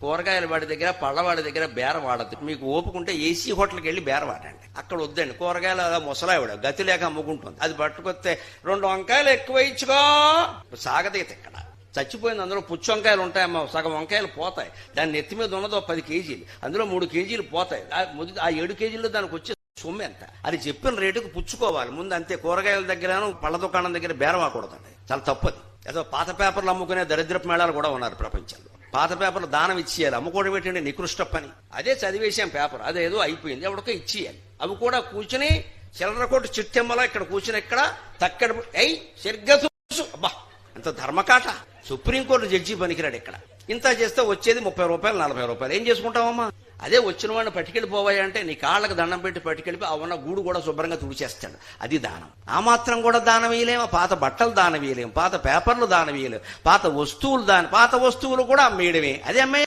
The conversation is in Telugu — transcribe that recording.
కూరగాయల వాడి దగ్గర పళ్ళవాడి దగ్గర బేరం వాడద్దు. మీకు ఓపుకుంటే ఏసీ హోటల్కి వెళ్ళి బేరం వాడండి. అక్కడ వద్దండి. కూరగాయలు ముసలావిడ గతి లేక అమ్ముకుంటుంది. అది పట్టుకొస్తే రెండు వంకాయలు ఎక్కువ ఇచ్చుకో. సాగదీత ఇక్కడ. చచ్చిపోయింది అందులో పుచ్చు వంకాయలు ఉంటాయమ్మా. సగం వంకాయలు పోతాయి. దాని నెత్తి మీద ఉన్నదో పది కేజీలు. అందులో మూడు కేజీలు పోతాయి. ఆ ఆ ఏడు కేజీలు దానికి వచ్చే సొమ్ము ఎంత? అది చెప్పిన రేటుకు పుచ్చుకోవాలి. ముందు అంతే కూరగాయల దగ్గరను పళ్ళ దుకాణం దగ్గర బేరం ఆకూడదండి చాలా తప్పది ఏదో పాత పేపర్లు అమ్ముకునే దరిద్రపు మేళాలు కూడా ఉన్నారు ప్రపంచంలో. పాత పేపర్లు దానం ఇచ్చేయాలి. అమ్ముకోవడం ఏంటంటే నికృష్ట పని. అదే చదివేసాం పేపర్. అదేదో అయిపోయింది. ఎవరికో ఇచ్చేయాలి. అవి కూడా కూర్చుని చిల్లరకోట కొట్టు చిట్టెమ్మలా ఇక్కడ కూర్చుని ఇక్కడ తక్కడ అయి సరిగ్గా అబ్బా ఎంత ధర్మకాట. సుప్రీంకోర్టు జడ్జి పనికిరాడు ఇక్కడ. ఇంత చేస్తే వచ్చేది ముప్పై రూపాయలు నలభై రూపాయలు. ఏం చేసుకుంటావమ్మా? అదే వచ్చిన వాడిని పట్టుకెళ్ళిపోవాయి అంటే నీ కాళ్ళకి దండం పెట్టి పట్టుకెళ్ళిపోయి ఆ ఉన్న గూడు కూడా శుభ్రంగా తుడిచేస్తాడు. అది దానం. ఆ మాత్రం కూడా దానం వేయలేము పాత బట్టలు దానం వేయలేము పాత పేపర్లు దానం వేయలేము పాత వస్తువులు దాని. పాత వస్తువులు కూడా అమ్మేయడమే. అదే అమ్మాయి?